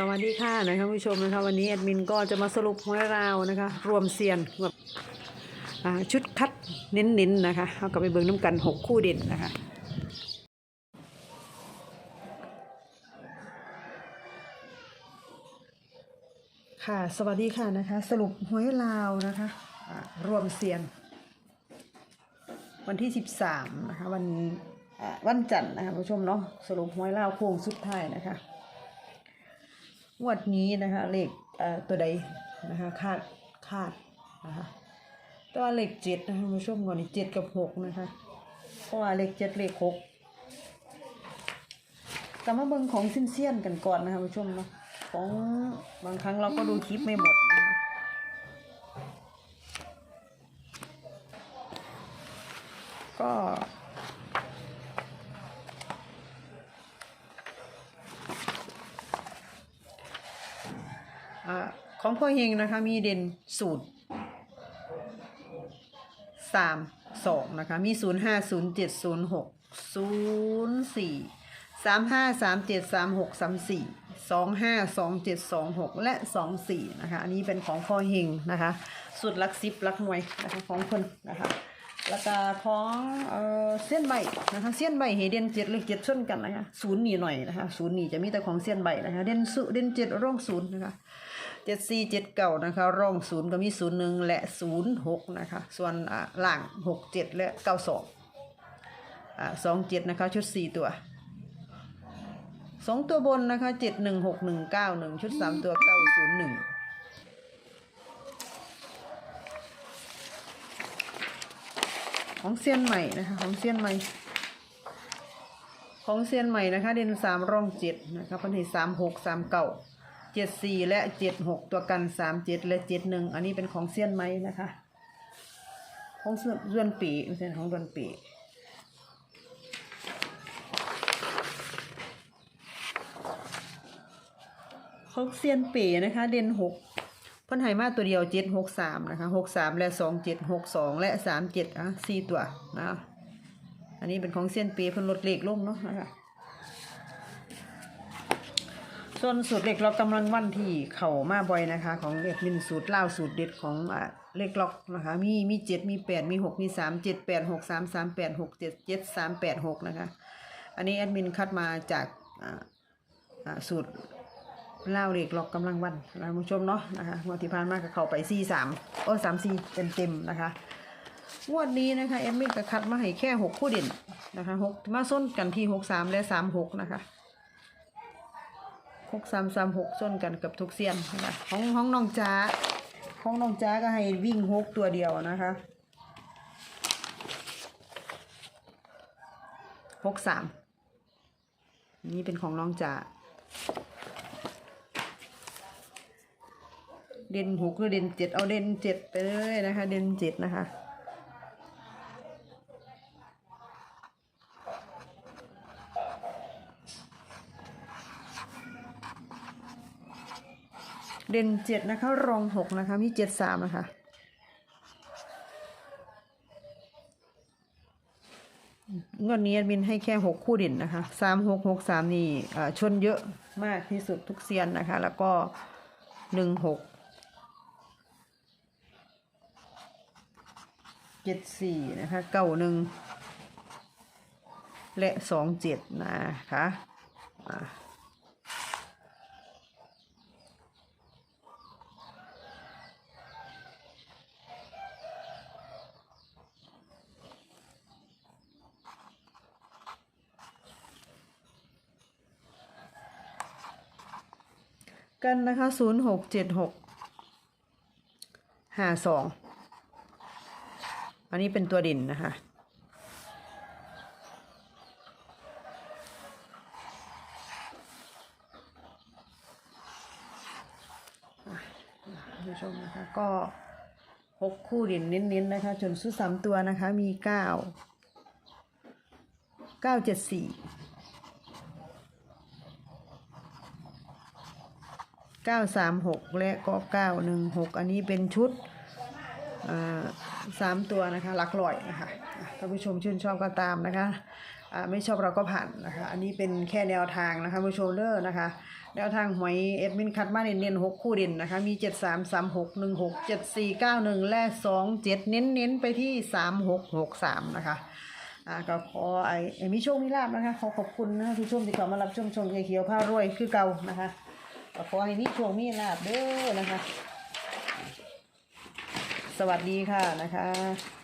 สวัสดีค่ะนะคะผู้ชมนะคะวันนี้แอดมินก็จะมาสรุปหวยราวนะคะ รวมเซียนแบบชุดคัดเน้นๆนะคะเอากลับไปเบิ่งน้ำกันหกคู่เด่นนะคะค่ะสวัสดีค่ะนะคะ สรุปหวยราวนะคะรวมเซียน วันที่ 13นะคะวันวันจันทร์นะคะผู้ชมเนาะสรุปหวยราวโค้งสุดท้ายนะคะ งวดนี้นะคะเลขเอ่อตัวใดนะคะคาดคาดนะคะตัวเลขเจ็ดนะคะผู้ชมก่อนนี่เจ็ดกับหกนะคะเพราะว่าเลขเจ็ดเลขหกแต่มาเบิ่งของซินเซียนๆกันก่อนนะคะผู้ชมเนาะของบางครั้งเราก็ดูคลิปไม่หมดนะคะก็ อของพ่อเฮงนะคะมีเด่นสูตรสามสองนะคะมีศูนย์ห้าศูนย์เจ็ดศูนย์หกศูนย์สี่สามห้าสามเจ็ดสามหกสามสี่สองห้าสองเจ็ดสองหกและสองสี่นะคะอันนี้เป็นของพ่อเฮงนะคะสุดลักซิปลักหน่วยนะคะของคนนะคะแล้วก็ของเอ่อเส้นใบนะคะเส้นใบเฮเดนเจ็ดหรือเจ็ดชนกันนะคะศูนย์หนีหน่อยนะคะศูนย์หนีจะมีแต่ของเส้นใบนะคะเด่นสุเด่นเจ็ดร่องศูนย์นะคะ เจ็ดสี่เจ็ดเก่านะคะร่องศูนย์ก็มีศูนย์หนึ่งและศูนย์หกนะคะ ส่วนอ่าล่างหกเจ็ดและเก้าสองสองเจ็ดนะคะชุดสี่ตัวสองตัวบนนะคะเจ็ดหนึ่งหกหนึ่งเก้าหนึ่งชุดสามตัวเก้าศูนย์หนึ่งของเซียนใหม่นะคะของเซียนใหม่ ของเซียนใหม่นะคะเด่นสามร่องเจ็ดนะคะพันธุ์สามหกสามเก้า เจ็ดสี่และเจ็ดหกตัวกันสามเจ็ดและเจ็ดหนึ่งอันนี้เป็นของเซียนใหม่นะคะ ของเดือนปีไม่ใช่ของเดือนปีของเซียนปีนะคะ เด่นหกพิ่นให้มาตัวเดียวเจ็ดหกสามนะคะหกสามและสองเจ็ดหกสองและสามเจ็ดอะสี่ตัวนะอันนี้เป็นของเส้นปีเพิ่นลดเลขลงเนาะนะคะ ส่วนสูตรเลขล็อกกำลังวันที่เข่ามาบ่อยนะคะ ของเลขมินสูตรเล่าสูตรเด็ดของอะเลขล็อกนะคะมีมีเจ็ดมีแปดมีหกมีสามเจ็ดแปดหกสามสามแปดหกเจ็ดเจ็ดสามแปดหกนะคะ อันนี้แอดมินคัดมาจากอ่าอ่าสูตรเล่าเล็กล็อกกำลังวันนะคุณผู้ชมเนาะนะคะงวดที่ผ่านมาก็เข้าไปสี่สามโอ้สามสี่เต็มเต็มๆนะคะงวดนี้นะคะเอ็มมี่ก็คัดมาให้แค่หกคู่เด่นนะคะหกมาส้นกันที่หกสามและสามหกนะคะ หกสามสามหกส้นกันกับทุกเซียนนะคะของของน้องจ้าของน้องจ้าก็ให้วิ่งหกตัวเดียวนะคะหกสามนี่เป็นของน้องจ้าเด่นหกหรือเด่นเจ็ดเอาเด่นเจ็ดไปเลยนะคะ เด่นเจ็ดนะคะ เด่นเจ็ดนะคะ รองหกนะคะ มีเจ็ดสามนะคะ งวดนี้แอดมินให้แค่หกคู่เด่นนะคะสามหกหกสามนี่อ่าชนเยอะมากที่สุดทุกเซียนนะคะ แล้วก็หนึ่งหกเจ็ดสี่นะคะเก้าหนึ่งและสองเจ็ดนะคะอ่า กันนะคะศูนย์หกเจ็ดหกห้าสองอันนี้เป็นตัวด่นนะคะอะท่านผู้ชมนะคะก็หกคู่ด่นเน้นๆนะคะจนสุดสามตัวนะคะมีเก้าเก้าเจ็ดสี่ เก้าสามหกและก็เก้าหนึ่งหกอันนี้เป็นชุดสามตัวนะคะหลักร้อยนะคะท่านผู้ชมชื่นชอบก็ตามนะคะไม่ชอบเราก็ผ่านนะคะ อันนี้เป็นแค่แนวทางนะคะผู้ชมเด้อนะคะ แนวทางหวยเอ็ดมินคัดมาเน้นๆหกคู่เด่นนะคะ มีเจ็ดสามสามหกหนึ่งหกเจ็ดสี่เก้าหนึ่งและสองเจ็ดเน้นๆไปที่สามหกหกสามนะคะก็ขอไอ้มีโชคมีลาบนะคะ ขอขอบคุณนะผู้ชมที่เข้ามารับชมชมเขียวผ้ารวยคือเก่านะคะ ก็ขอให้มีโชคมีลาบเด้อนะคะ สวัสดีค่ะนะคะ